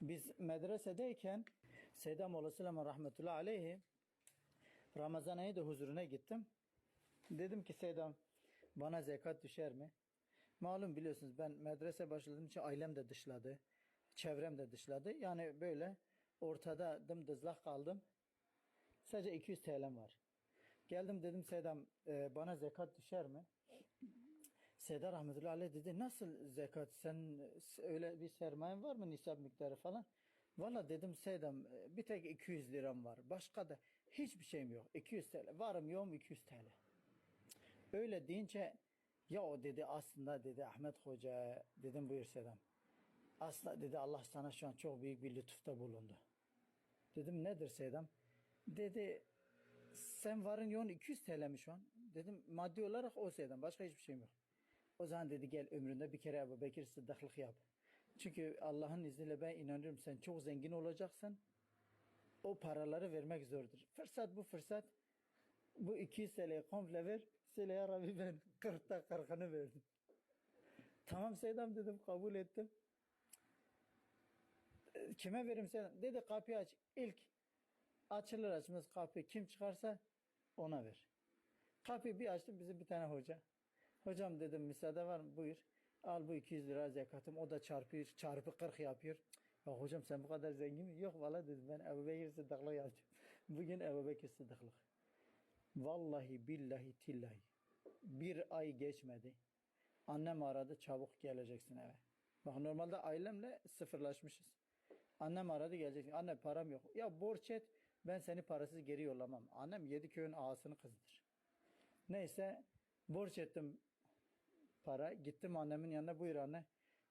Biz medresedeyken Seyyidem Aleyhisselam rahmetullahi aleyhi Ramazan ayı da huzuruna gittim. Dedim ki Seyyidem bana zekat düşer mi? Malum biliyorsunuz ben medrese başladığım için ailem de dışladı. Çevrem de dışladı. Yani böyle ortada dımdızlak kaldım. Sadece 200 TL'm var. Geldim dedim Seydam e, bana zekat düşer mi? Seyda rahmetullahi aleyh dedi nasıl zekat sen öyle bir sermayen var mı nisap miktarı falan? Valla dedim Seydam e, bir tek 200 liram var. Başka da hiçbir şeyim yok. 200 TL. Varım yoğum 200 TL. Öyle deyince ya o dedi aslında dedi Ahmet Hoca dedim buyur Seydam. Aslında dedi Allah sana şu an çok büyük bir lütufta bulundu. Dedim nedir Seydam? Dedi sen varın yoğun 200 TL mi şu an? Dedim maddi olarak o Seydam başka hiçbir şeyim yok. O zaman dedi gel ömründe bir kere Ebu Bekir Sıddıklık yap. Çünkü Allah'ın izniyle ben inanıyorum sen çok zengin olacaksın. O paraları vermek zordur. Fırsat bu fırsat. Bu 200 TL'yi komple ver. Söyle ya Rabbi ben 40'ta 40'ını verdim. Tamam Seydam dedim kabul ettim. Kime verim Seydam? Dedi kapıyı aç. İlk açılır açmaz kapı kim çıkarsa ona ver. Kapıyı bir açtım bizim bir tane hoca. Hocam dedim müsaade var mı? Buyur. Al bu 200 lira zekatım. O da çarpıyor. Çarpı 40 yapıyor. Ya hocam sen bu kadar zengin mi? Yok valla dedim ben Ebu Bekir Sıddıklık yapacağım. Bugün Ebu Bekir Sıddıklık. Vallahi billahi tillahi. Bir ay geçmedi. Annem aradı çabuk geleceksin eve. Bak normalde ailemle sıfırlaşmışız. Annem aradı geleceksin. Anne param yok. Ya borç et ben seni parasız geri yollamam. Annem yedi köyün ağasını kızdır. Neyse borç ettim para. Gittim annemin yanına buyur anne.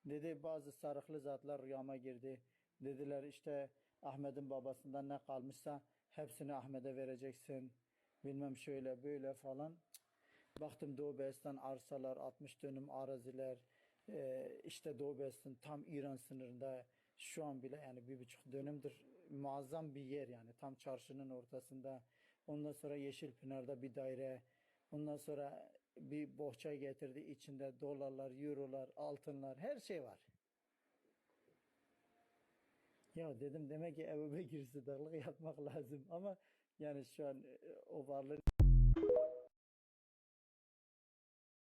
Dedi bazı sarıklı zatlar rüyama girdi. Dediler işte Ahmet'in babasından ne kalmışsa hepsini Ahmet'e vereceksin. Bilmem şöyle böyle falan. Baktım Doğu Beyaz'dan arsalar, 60 dönüm araziler. Ee, işte Doğu Beyaz'ın tam İran sınırında şu an bile yani bir buçuk dönümdür muazzam bir yer yani tam çarşının ortasında. Ondan sonra Yeşilpınar'da bir daire. Ondan sonra bir bohça getirdi. içinde dolarlar, eurolar, altınlar her şey var. Ya dedim demek ki Ebu Bekir Sıddıklık yapmak lazım ama yani şu an e, o varlığın